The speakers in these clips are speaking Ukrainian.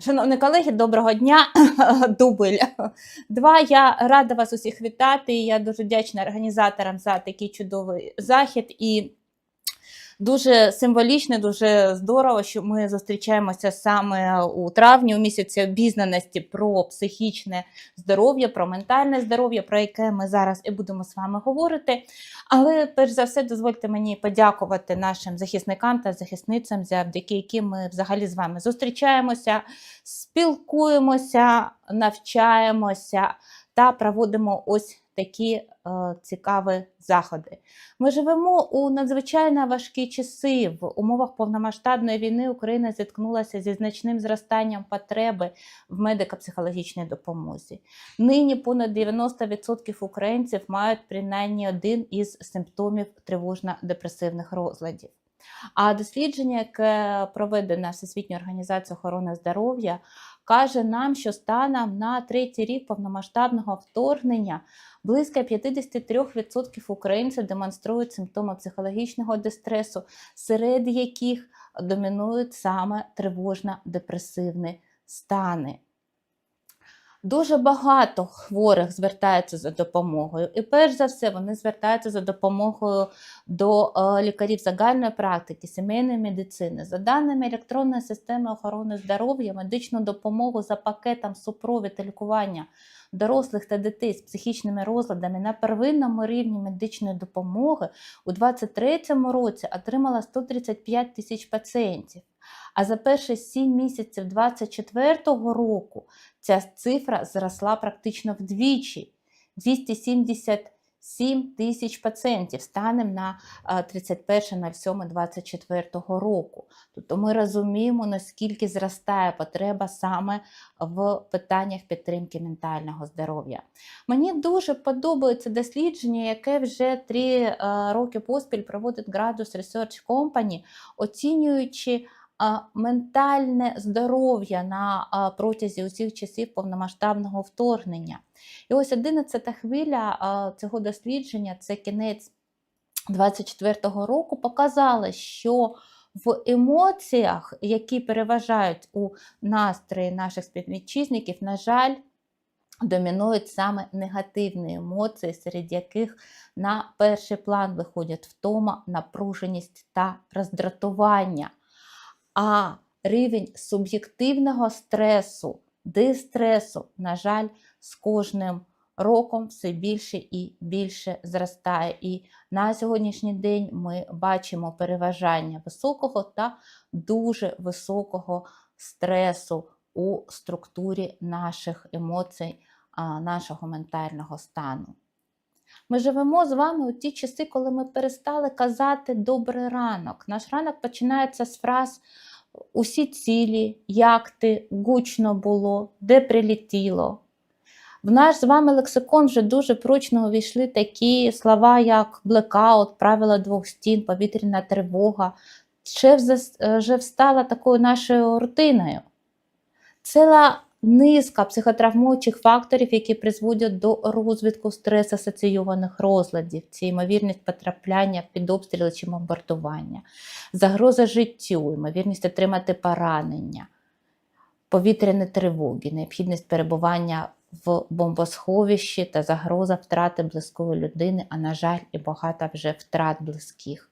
Шановні колеги, доброго дня. Дубль. Два. Я рада вас усіх вітати. Я дуже вдячна організаторам за такий чудовий захід. І дуже символічно, дуже здорово, що ми зустрічаємося саме у травні, у місяці обізнаності про психічне здоров'я, про ментальне здоров'я, про яке ми зараз і будемо з вами говорити. Але перш за все, дозвольте мені подякувати нашим захисникам та захисницям, завдяки яким ми взагалі з вами зустрічаємося, спілкуємося, навчаємося та проводимо ось такі е, цікаві заходи. Ми живемо у надзвичайно важкі часи. В умовах повномасштабної війни Україна зіткнулася зі значним зростанням потреби в медико-психологічній допомозі. Нині понад 90% українців мають принаймні один із симптомів тривожно-депресивних розладів. А дослідження, яке проведено Всесвітньою організацією охорони здоров'я, каже нам, що станом на третій рік повномасштабного вторгнення близько 53% українців демонструють симптоми психологічного дистресу, серед яких домінують саме тривожно-депресивні стани. Дуже багато хворих звертаються за допомогою, і перш за все вони звертаються за допомогою до е, лікарів загальної практики, сімейної медицини. За даними електронної системи охорони здоров'я, медичну допомогу за пакетом супровід лікування дорослих та дітей з психічними розладами на первинному рівні медичної допомоги у 2023 році отримала 135 тисяч пацієнтів. А за перші 7 місяців 2024 року ця цифра зросла практично вдвічі 277 тисяч пацієнтів станом на 31.07.24 року. Тобто ми розуміємо, наскільки зростає потреба саме в питаннях підтримки ментального здоров'я. Мені дуже подобається дослідження, яке вже три роки поспіль проводить Gradus Research Company, оцінюючи ментальне здоров'я на протязі усіх часів повномасштабного вторгнення. І ось 11-та хвиля цього дослідження, це кінець 24-го року, показала, що в емоціях, які переважають у настрої наших співвітчизників, на жаль, домінують саме негативні емоції, серед яких на перший план виходять втома, напруженість та роздратування. А рівень суб'єктивного стресу, дистресу, на жаль, з кожним роком все більше і більше зростає. І на сьогоднішній день ми бачимо переважання високого та дуже високого стресу у структурі наших емоцій, нашого ментального стану. Ми живемо з вами у ті часи, коли ми перестали казати добрий ранок. Наш ранок починається з фраз усі цілі, як ти, гучно було, де прилетіло. В наш з вами лексикон вже дуже прочно увійшли такі слова, як блекаут, правила двох стін, повітряна тривога. Це вже стала такою нашою рутиною. Ціла низка психотравмуючих факторів, які призводять до розвитку стрес-асоційованих розладів, це ймовірність потрапляння під обстріли чи бомбардування, загроза життю, ймовірність отримати поранення, повітряні тривоги, необхідність перебування в бомбосховищі та загроза втрати близької людини, а, на жаль, і багато вже втрат близьких.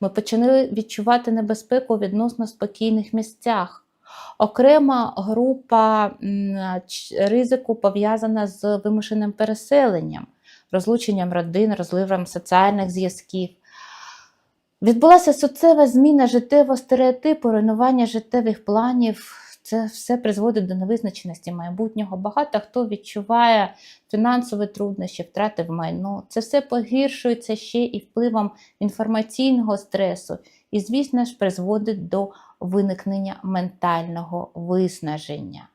Ми почали відчувати небезпеку відносно спокійних місцях. Окрема група ризику пов'язана з вимушеним переселенням, розлученням родин, розливом соціальних зв'язків. Відбулася суцева зміна життєвого стереотипу, руйнування життєвих планів. Це все призводить до невизначеності майбутнього. Багато хто відчуває фінансові труднощі, втрати в майно. Це все погіршується ще і впливом інформаційного стресу, і, звісно ж, призводить до виникнення ментального виснаження.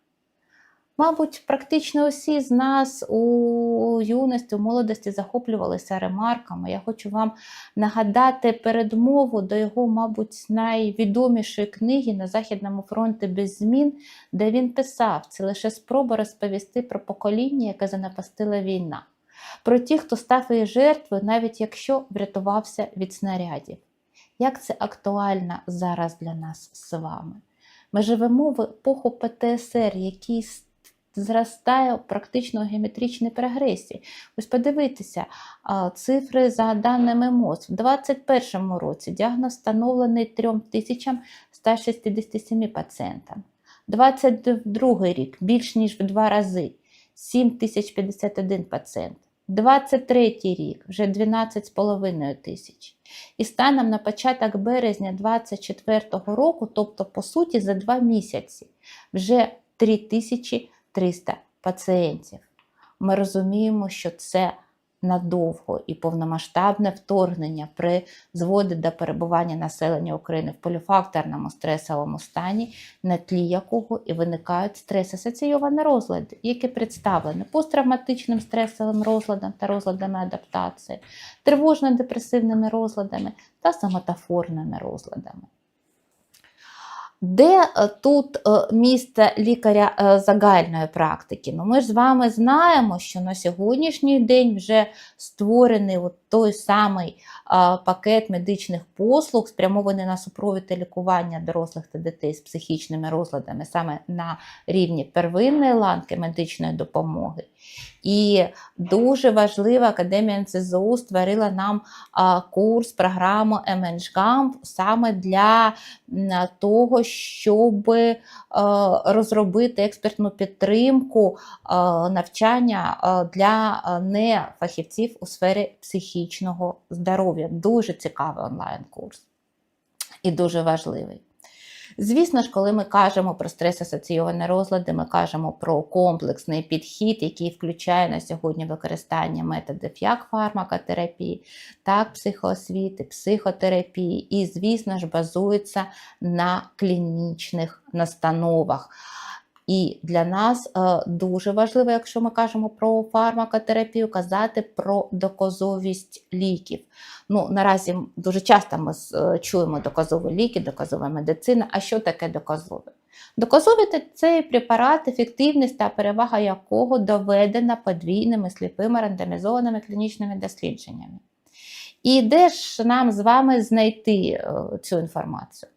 Мабуть, практично усі з нас у юності, у молодості захоплювалися ремарками. Я хочу вам нагадати передмову до його, мабуть, найвідомішої книги на Західному фронті без змін, де він писав: це лише спроба розповісти про покоління, яке занапастила війна, про ті, хто став її жертвою, навіть якщо врятувався від снарядів. Як це актуально зараз для нас з вами? Ми живемо в епоху ПТСР, який зростає практично у геометричній прогресії. Ось подивитися, цифри за даними МОЗ. В 2021 році діагноз встановлений 3167 пацієнтам. 22 рік більш ніж в два рази 7051 пацієнт. 23 рік вже 12,5 тисяч. І станом на початок березня 2024 року, тобто, по суті, за два місяці, вже 3300 пацієнтів. Ми розуміємо, що це надовго і повномасштабне вторгнення призводить до перебування населення України в поліфакторному стресовому стані, на тлі якого і виникають стрес-асоційовані розлади, які представлені посттравматичним стресовим розладом та розладами адаптації, тривожно-депресивними розладами та соматофорними розладами. Де е, тут е, місце лікаря е, загальної практики? Ну, ми ж з вами знаємо, що на сьогоднішній день вже створений от той самий пакет медичних послуг, спрямований на супровід та лікування дорослих та дітей з психічними розладами саме на рівні первинної ланки медичної допомоги. І дуже важлива Академія НСЗУ створила нам курс, програму MNGAMP саме для того, щоб е, розробити експертну підтримку е, навчання е, для нефахівців у сфері психічного здоров'я. Дуже цікавий онлайн-курс і дуже важливий. Звісно ж, коли ми кажемо про стрес-асоційовані розлади, ми кажемо про комплексний підхід, який включає на сьогодні використання методів як фармакотерапії, так психоосвіти, психотерапії, і, звісно ж, базується на клінічних настановах. І для нас е, дуже важливо, якщо ми кажемо про фармакотерапію, казати про доказовість ліків. Ну, наразі дуже часто ми е, чуємо доказові ліки, доказова медицина. А що таке доказове? Доказові це препарат, ефективність та перевага якого доведена подвійними сліпими рандомізованими клінічними дослідженнями. І де ж нам з вами знайти е, цю інформацію?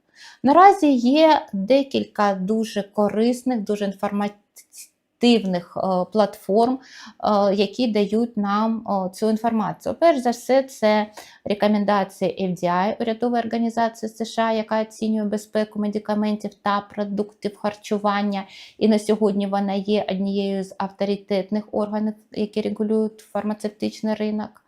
Наразі є декілька дуже корисних, дуже інформативних е, платформ, е, які дають нам е, цю інформацію. Перш за все, це рекомендації FDI, урядової організації США, яка оцінює безпеку медикаментів та продуктів харчування. І на сьогодні вона є однією з авторитетних органів, які регулюють фармацевтичний ринок.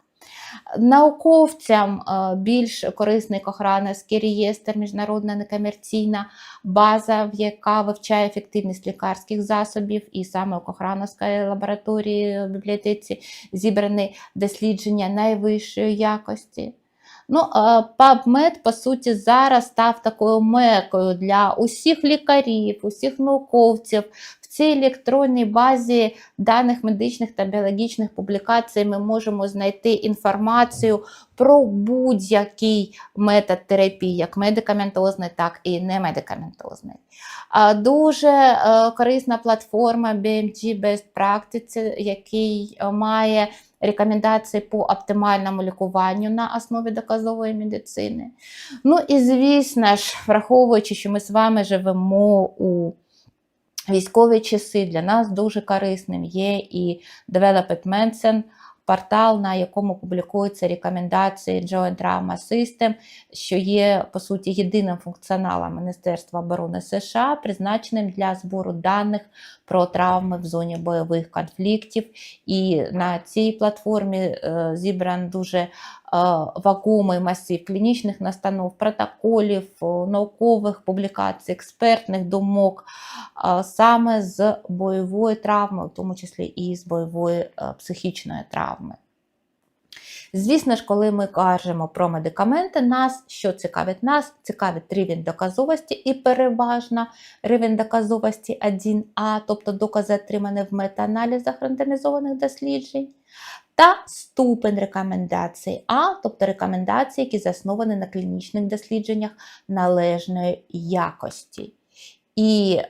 Науковцям е, більш корисний Кохранівський реєстр, міжнародна некомерційна база, яка вивчає ефективність лікарських засобів, і саме у Кохрановській лабораторії в бібліотеці зібрані дослідження найвищої якості. Ну, е, PubMed, по суті, зараз став такою мекою для усіх лікарів, усіх науковців. Цій електронній базі даних медичних та біологічних публікацій ми можемо знайти інформацію про будь-який метод терапії, як медикаментозний, так і немедикаментозний. Дуже е, корисна платформа BMG Best Practice, який е, має рекомендації по оптимальному лікуванню на основі доказової медицини. Ну і звісно ж, враховуючи, що ми з вами живемо у військові часи, для нас дуже корисним. Є і Development Medicine, портал, на якому публікуються рекомендації Joint Trauma System, що є, по суті, єдиним функціоналом Міністерства оборони США, призначеним для збору даних про травми в зоні бойових конфліктів. І на цій платформі е, зібран дуже е, вагомий масив клінічних настанов, протоколів, е, наукових публікацій, експертних думок саме з бойової травми, в тому числі і з бойової психічної травми. Звісно ж, коли ми кажемо про медикаменти, нас що цікавить нас, цікавить рівень доказовості і переважно рівень доказовості 1А, тобто докази отримані в метааналізах рандомізованих досліджень, та ступень рекомендацій А, тобто рекомендації, які засновані на клінічних дослідженнях належної якості. І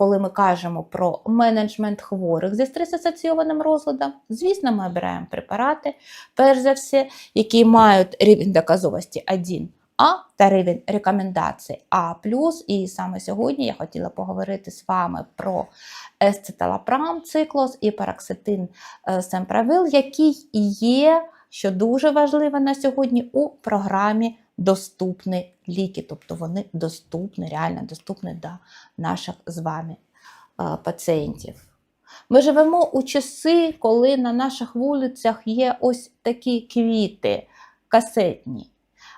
коли ми кажемо про менеджмент хворих зі стрес-асоційованим розладом, звісно, ми обираємо препарати, перш за все, які мають рівень доказовості 1 А та рівень рекомендацій А+. І саме сьогодні я хотіла поговорити з вами про есциталапрам циклос і параксетин е, семправил, який є, що дуже важливо на сьогодні, у програмі доступні ліки, тобто вони доступні, реально доступні до наших з вами пацієнтів. Ми живемо у часи, коли на наших вулицях є ось такі квіти касетні.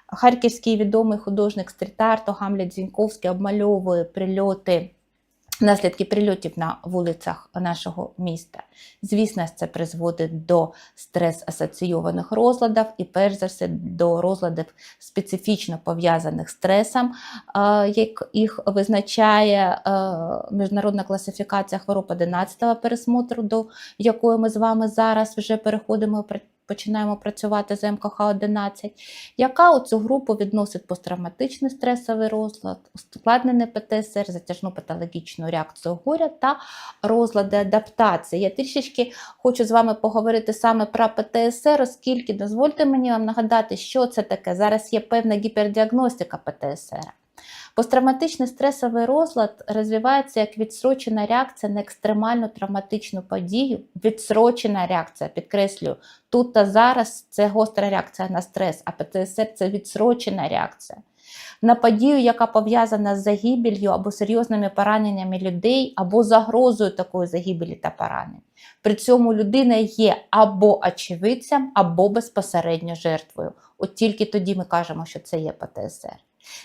Харківський відомий художник стріт-арту Гамлет Дзіньковський обмальовує прильоти, наслідки прильотів на вулицях нашого міста. Звісно, це призводить до стрес-асоційованих розладів і, перш за все, до розладів специфічно пов'язаних з стресом, як їх визначає міжнародна класифікація хвороб 11-го пересмотру, до якої ми з вами зараз вже переходимо починаємо працювати з МКХ-11, яка у цю групу відносить посттравматичний стресовий розлад, ускладнений ПТСР, затяжну патологічну реакцію горя та розлади адаптації. Я трішечки хочу з вами поговорити саме про ПТСР, оскільки дозвольте мені вам нагадати, що це таке. Зараз є певна гіпердіагностика ПТСР. Посттравматичний стресовий розлад розвивається як відсрочена реакція на екстремальну травматичну подію. Відсрочена реакція, підкреслюю, тут та зараз це гостра реакція на стрес, а ПТСР це відсрочена реакція. На подію, яка пов'язана з загибелью або серйозними пораненнями людей, або загрозою такої загибелі та поранень. При цьому людина є або очевидцем, або безпосередньо жертвою. От тільки тоді ми кажемо, що це є ПТСР.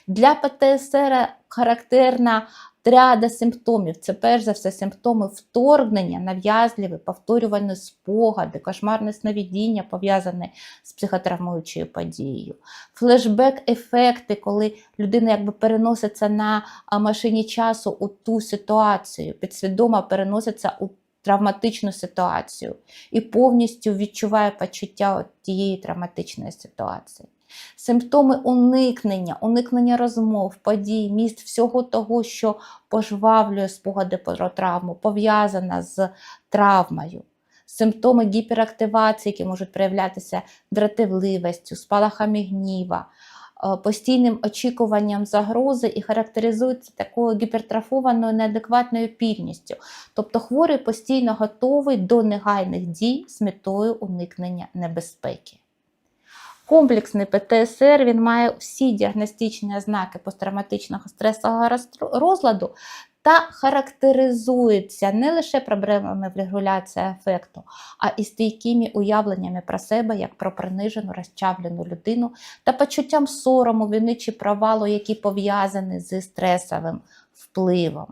Для ПТСР характерна тріада симптомів. Це перш за все симптоми вторгнення, нав'язливі, повторювані спогади, кошмарне сновидіння, пов'язане з психотравмуючою подією. Флешбек-ефекти, коли людина якби переноситься на машині часу у ту ситуацію, підсвідомо переноситься у травматичну ситуацію і повністю відчуває почуття тієї травматичної ситуації. Симптоми уникнення, уникнення розмов, подій, міст, всього того, що пожвавлює спогади про травму, пов'язана з травмою. Симптоми гіперактивації, які можуть проявлятися дратівливістю, спалахами гніва, е, постійним очікуванням загрози і характеризуються такою гіпертрофованою неадекватною пільністю. Тобто хворий постійно готовий до негайних дій з метою уникнення небезпеки. Комплексний ПТСР він має всі діагностичні ознаки посттравматичного стресового розладу та характеризується не лише проблемами в регуляції ефекту, а і стійкими уявленнями про себе як про принижену, розчавлену людину та почуттям сорому, вини чи провалу, які пов'язані зі стресовим впливом.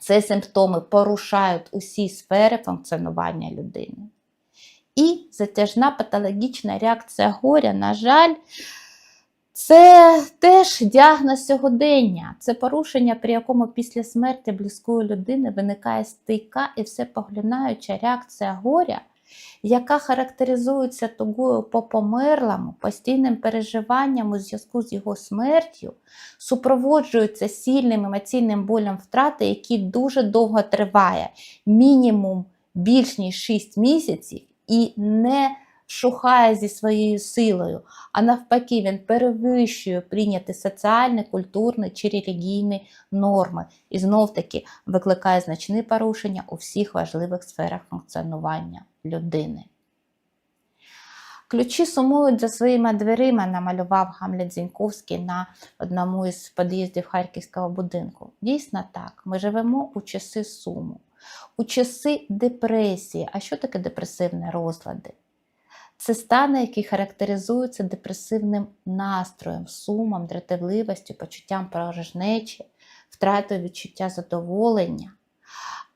Ці симптоми порушають усі сфери функціонування людини. І затяжна патологічна реакція горя, на жаль, це теж діагноз сьогодення. Це порушення, при якому після смерті близької людини виникає стійка і всепоглинаюча реакція горя, яка характеризується тугою по померлому, постійним переживанням у зв'язку з його смертю, супроводжується сильним емоційним болем втрати, який дуже довго триває, мінімум більш ніж 6 місяців і не шухає зі своєю силою, а навпаки, він перевищує прийняті соціальні, культурні чи релігійні норми і знов-таки викликає значні порушення у всіх важливих сферах функціонування людини. Ключі сумують за своїми дверима, намалював Гамлет Зіньковський на одному із під'їздів харківського будинку. Дійсно так, ми живемо у часи суму у часи депресії. А що таке депресивні розлади? Це стани, які характеризуються депресивним настроєм, сумом, дратівливістю, почуттям порожнечі, втратою відчуття задоволення.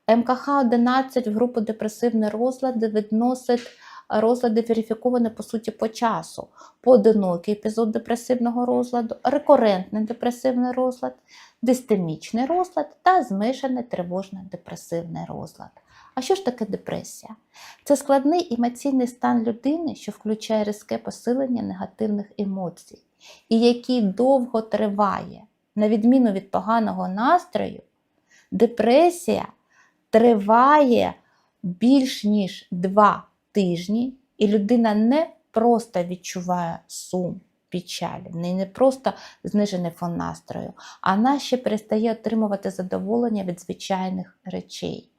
МКХ-11 в групу депресивні розлади відносить розлади верифіковані по суті по часу. Поодинокий епізод депресивного розладу, рекурентний депресивний розлад, дистемічний розлад та змішаний тривожно-депресивний розлад. А що ж таке депресія? Це складний емоційний стан людини, що включає різке посилення негативних емоцій, і який довго триває. На відміну від поганого настрою, депресія триває більш ніж 2 тижні, і людина не просто відчуває сум, печалі, не, просто знижений фон настрою, а вона ще перестає отримувати задоволення від звичайних речей.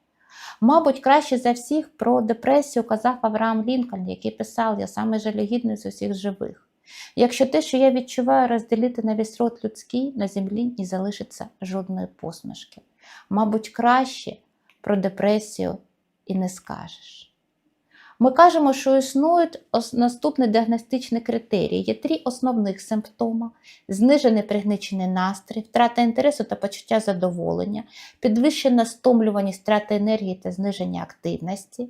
Мабуть, краще за всіх про депресію казав Авраам Лінкольн, який писав: Я самий жалюгідний з усіх живих. Якщо те, що я відчуваю, розділити на весь род людський, на землі не залишиться жодної посмішки. Мабуть, краще про депресію і не скажеш. Ми кажемо, що існують наступні діагностичні критерії. Є три основних симптоми: знижений пригничений настрій, втрата інтересу та почуття задоволення, підвищена стомлюваність, втрата енергії та зниження активності.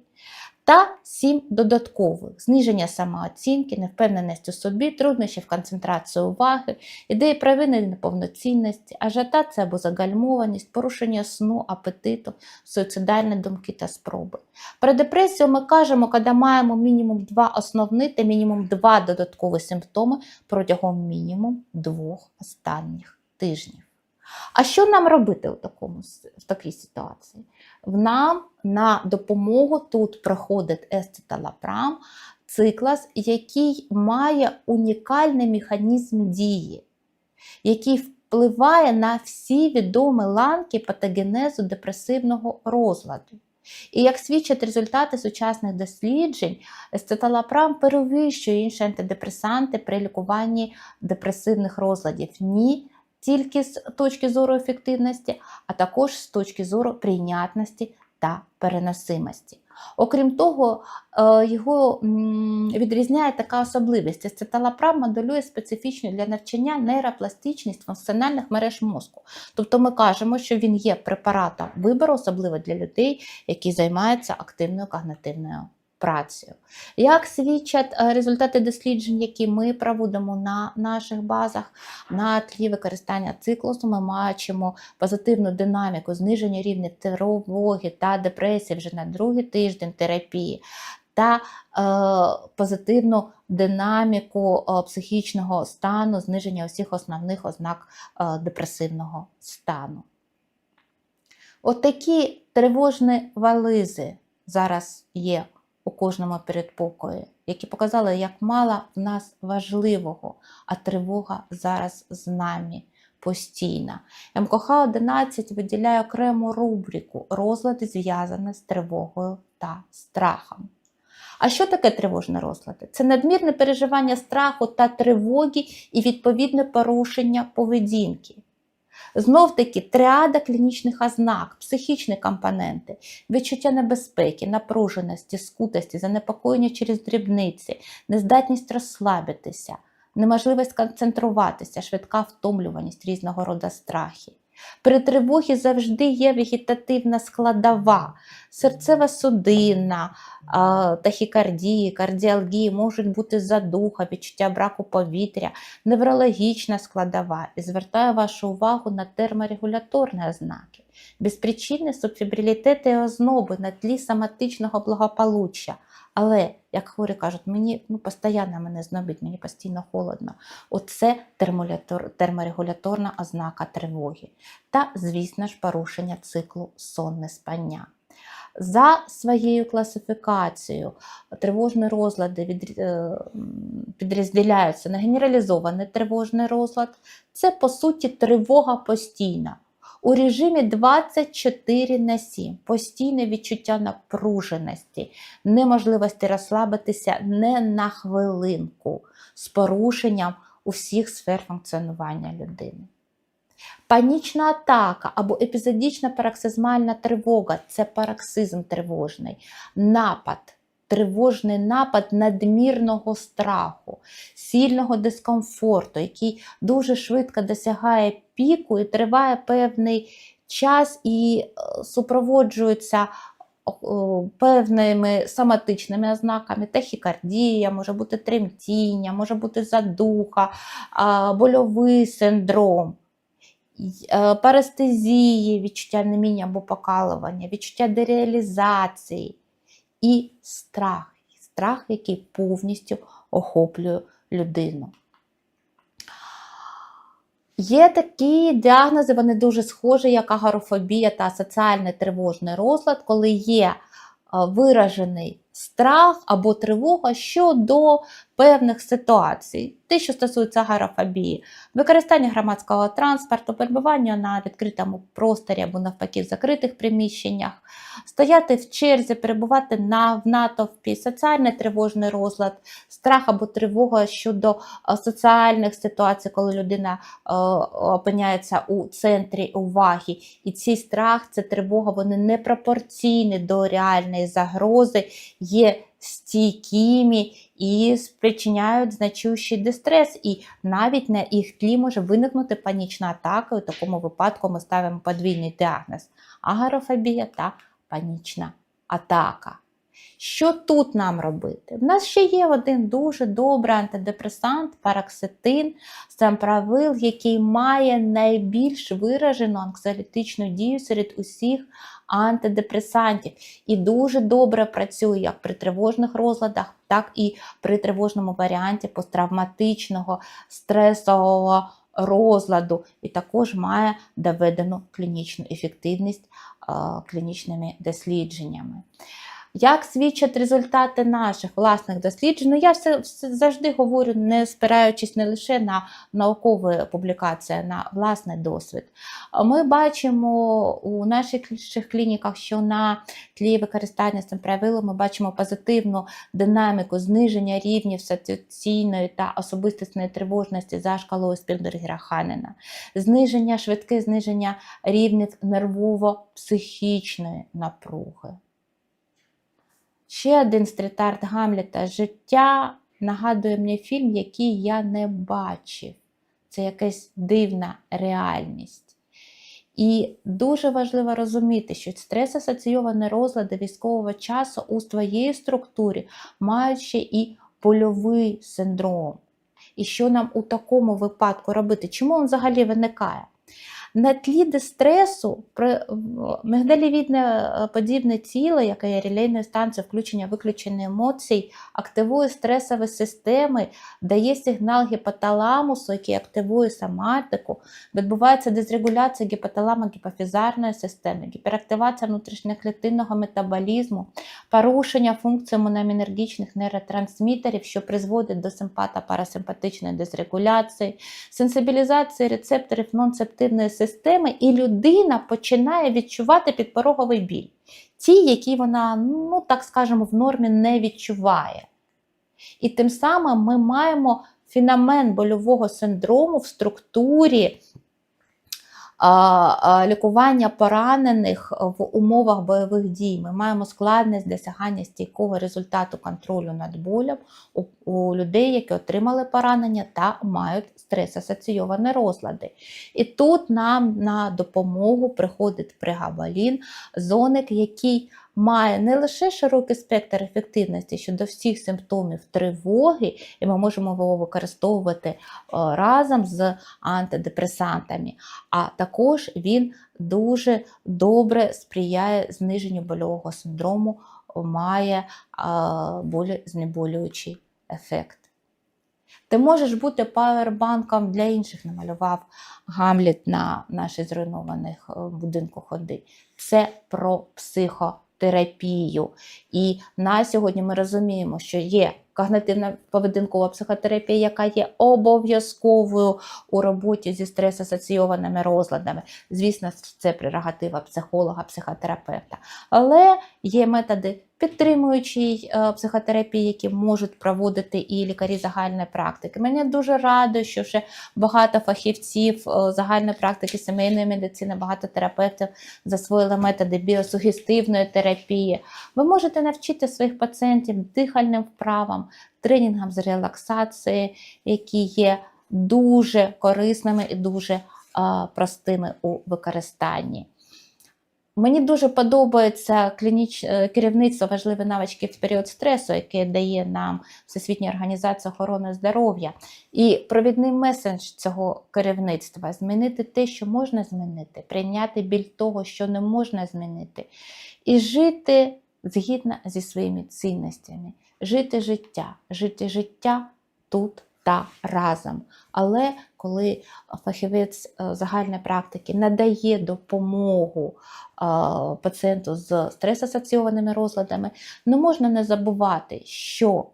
Та сім додаткових: зниження самооцінки, невпевненість у собі, труднощі в концентрації уваги, ідеї провини неповноцінності, ажіотація або загальмованість, порушення сну, апетиту, суїцидальні думки та спроби. Про депресію ми кажемо, коли маємо мінімум два основні та мінімум два додаткові симптоми протягом мінімум двох останніх тижнів. А що нам робити в, такому, в такій ситуації? Нам на допомогу тут приходить естеталапрам, циклас, який має унікальний механізм дії, який впливає на всі відомі ланки патогенезу депресивного розладу. І як свідчать результати сучасних досліджень, естеталапрам перевищує інші антидепресанти при лікуванні депресивних розладів. Ні тільки з точки зору ефективності, а також з точки зору прийнятності та переносимості. Окрім того, е, його відрізняє така особливість. Ацеталапрам моделює специфічну для навчання нейропластичність функціональних мереж мозку. Тобто ми кажемо, що він є препаратом вибору, особливо для людей, які займаються активною когнитивною працею. Як свідчать е, результати досліджень, які ми проводимо на наших базах, на тлі використання циклусу, ми бачимо позитивну динаміку зниження рівня тривоги та депресії вже на другий тиждень терапії. Та е, позитивну динаміку е, психічного стану, зниження усіх основних ознак е, депресивного стану. От тривожні вализи зараз є у кожному передпокої, які показали, як мало в нас важливого, а тривога зараз з нами постійна. МКХ 11 виділяє окрему рубрику розлади, зв'язані з тривогою та страхом. А що таке тривожні розлади? Це надмірне переживання страху та тривоги і відповідне порушення поведінки. Знов таки тріада клінічних ознак, психічні компоненти, відчуття небезпеки, напруженості, скутості, занепокоєння через дрібниці, нездатність розслабитися, неможливість концентруватися, швидка втомлюваність різного роду страхи. При тривогі завжди є вегетативна складова, серцева судина, тахікардії, кардіалгії, можуть бути задуха, відчуття браку повітря, неврологічна складова. І звертаю вашу увагу на терморегуляторні ознаки, безпричинні субфібрилітети і озноби на тлі соматичного благополуччя. Але, як хворі кажуть, мені ну, постійно мене знобить, мені постійно холодно. Оце терморегуляторна ознака тривоги. Та, звісно ж, порушення циклу сонне спання. За своєю класифікацією тривожні розлади від, е, підрозділяються на генералізований тривожний розлад. Це, по суті, тривога постійна. У режимі 24 на 7, постійне відчуття напруженості, неможливості розслабитися не на хвилинку з порушенням усіх сфер функціонування людини. Панічна атака або епізодична пароксизмальна тривога це пароксизм тривожний, напад, тривожний напад надмірного страху, сильного дискомфорту, який дуже швидко досягає піку і триває певний час і е, супроводжується певними соматичними ознаками, тахікардія, може бути тремтіння, може бути задуха, больовий синдром, е, парестезії, відчуття неміння або покалування, відчуття дереалізації і страх. Страх, який повністю охоплює людину. Є такі діагнози, вони дуже схожі, як агорофобія та соціальний тривожний розлад, коли є е, виражений страх або тривога щодо певних ситуацій, те, що стосується агарофобії, використання громадського транспорту, перебування на відкритому просторі або навпаки в закритих приміщеннях, стояти в черзі, перебувати на, в натовпі, соціальний тривожний розлад, страх або тривога щодо е, соціальних ситуацій, коли людина е, опиняється у центрі уваги. І цей страх, ця тривога, вони непропорційні до реальної загрози, є стійкими і спричиняють значущий дистрес. І навіть на їх тлі може виникнути панічна атака. У такому випадку ми ставимо подвійний діагноз агарофобія та панічна атака. Що тут нам робити? У нас ще є один дуже добрий антидепресант, параксетин, самправил, який має найбільш виражену анксіолітичну дію серед усіх антидепресантів і дуже добре працює як при тривожних розладах, так і при тривожному варіанті посттравматичного стресового розладу, і також має доведену клінічну ефективність а, клінічними дослідженнями. Як свідчать результати наших власних досліджень? Ну, я все, все завжди говорю, не спираючись не лише на наукові публікації, на власний досвід. Ми бачимо у наших клініках, що на тлі використання самправилу ми бачимо позитивну динаміку зниження рівнів ситуаційної та особистісної тривожності за шкалою Спілбергера Ханена, зниження, швидке зниження рівнів нервово-психічної напруги. Ще один стріт-арт Гамлета Життя нагадує мені фільм, який я не бачив. Це якась дивна реальність. І дуже важливо розуміти, що стрес-асоційовані розлади військового часу у своїй структурі мають ще і польовий синдром. І що нам у такому випадку робити? Чому він взагалі виникає? На тлі дистресу мигдалівідне подібне тіло, яке є релейною станцією включення виключення емоцій, активує стресові системи, дає сигнал гіпоталамусу, який активує соматику, відбувається дезрегуляція гіпоталамо-гіпофізарної системи, гіперактивація внутрішньоклітинного метаболізму, порушення функцій монамінергічних нейротрансмітерів, що призводить до симпатопарасимпатичної дезрегуляції, сенсибілізації рецепторів нонцептивної системи, і людина починає відчувати підпороговий біль. Ті, які вона, ну так скажемо, в нормі не відчуває. І тим самим ми маємо феномен больового синдрому в структурі лікування поранених в умовах бойових дій. Ми маємо складність досягання стійкого результату контролю над болем у, людей, які отримали поранення та мають стрес-асоційовані розлади. І тут нам на допомогу приходить пригабалін, зоник, який має не лише широкий спектр ефективності щодо всіх симптомів тривоги, і ми можемо його використовувати е, разом з антидепресантами, а також він дуже добре сприяє зниженню больового синдрому, має болі знеболюючий ефект. Ти можеш бути павербанком для інших, намалював Гамліт на нашій зруйнованих е, будинку ходи. Це про психо терапію. І на сьогодні ми розуміємо, що є когнитивна поведінкова психотерапія, яка є обов'язковою у роботі зі стрес-асоційованими розладами. Звісно, це прерогатива психолога, психотерапевта. Але є методи підтримуючої е, психотерапії, які можуть проводити і лікарі загальної практики. Мені дуже радо, що вже багато фахівців е, загальної практики сімейної медицини, багато терапевтів засвоїли методи біосугестивної терапії. Ви можете навчити своїх пацієнтів дихальним вправам, тренінгам з релаксації, які є дуже корисними і дуже простими у використанні. Мені дуже подобається клініч... Е, керівництво важливі навички в період стресу, яке дає нам Всесвітня організація охорони здоров'я. І провідний меседж цього керівництва змінити те, що можна змінити, прийняти біль того, що не можна змінити, і жити згідно зі своїми цінностями, жити життя, жити життя тут та разом. Але коли фахівець е, загальної практики надає допомогу е, пацієнту з стрес-асоційованими розладами, не можна не забувати, що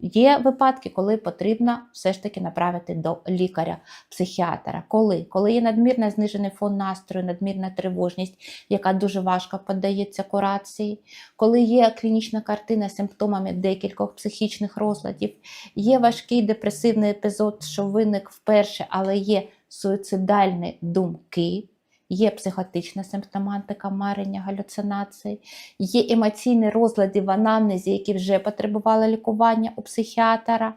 Є випадки, коли потрібно все ж таки направити до лікаря-психіатра. Коли? Коли є надмірно знижений фон настрою, надмірна тривожність, яка дуже важко піддається курації, коли є клінічна картина з симптомами декількох психічних розладів, є важкий депресивний епізод, що виник вперше, але є суїцидальні думки. Є психотична симптоматика марення, галюцинації, є емоційні розлади в анамнезі, які вже потребували лікування у психіатра.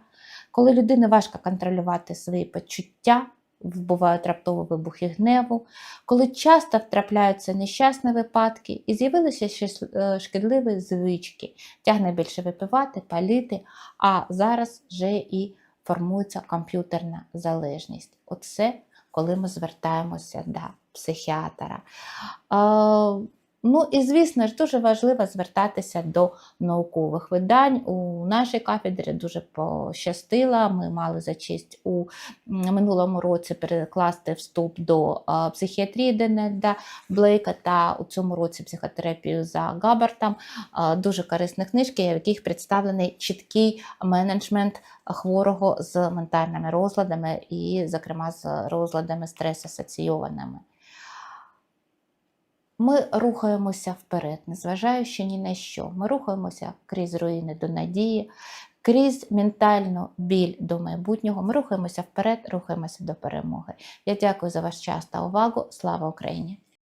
Коли людині важко контролювати свої почуття, бувають раптові вибухи гневу, коли часто втрапляються нещасні випадки і з'явилися е, шкідливі звички, тягне більше випивати, паліти, а зараз вже і формується комп'ютерна залежність. Оце коли ми звертаємося до психіатра. Ну і звісно ж, дуже важливо звертатися до наукових видань. У нашій кафедрі дуже пощастило. Ми мали за честь у минулому році перекласти вступ до психіатрії Денеда Блейка та у цьому році психотерапію за Габартом. Дуже корисні книжки, в яких представлений чіткий менеджмент хворого з ментальними розладами і, зокрема, з розладами стрес-асоційованими. Ми рухаємося вперед, незважаючи ні на що. Ми рухаємося крізь руїни до надії, крізь ментальну біль до майбутнього. Ми рухаємося вперед, рухаємося до перемоги. Я дякую за ваш час та увагу. Слава Україні!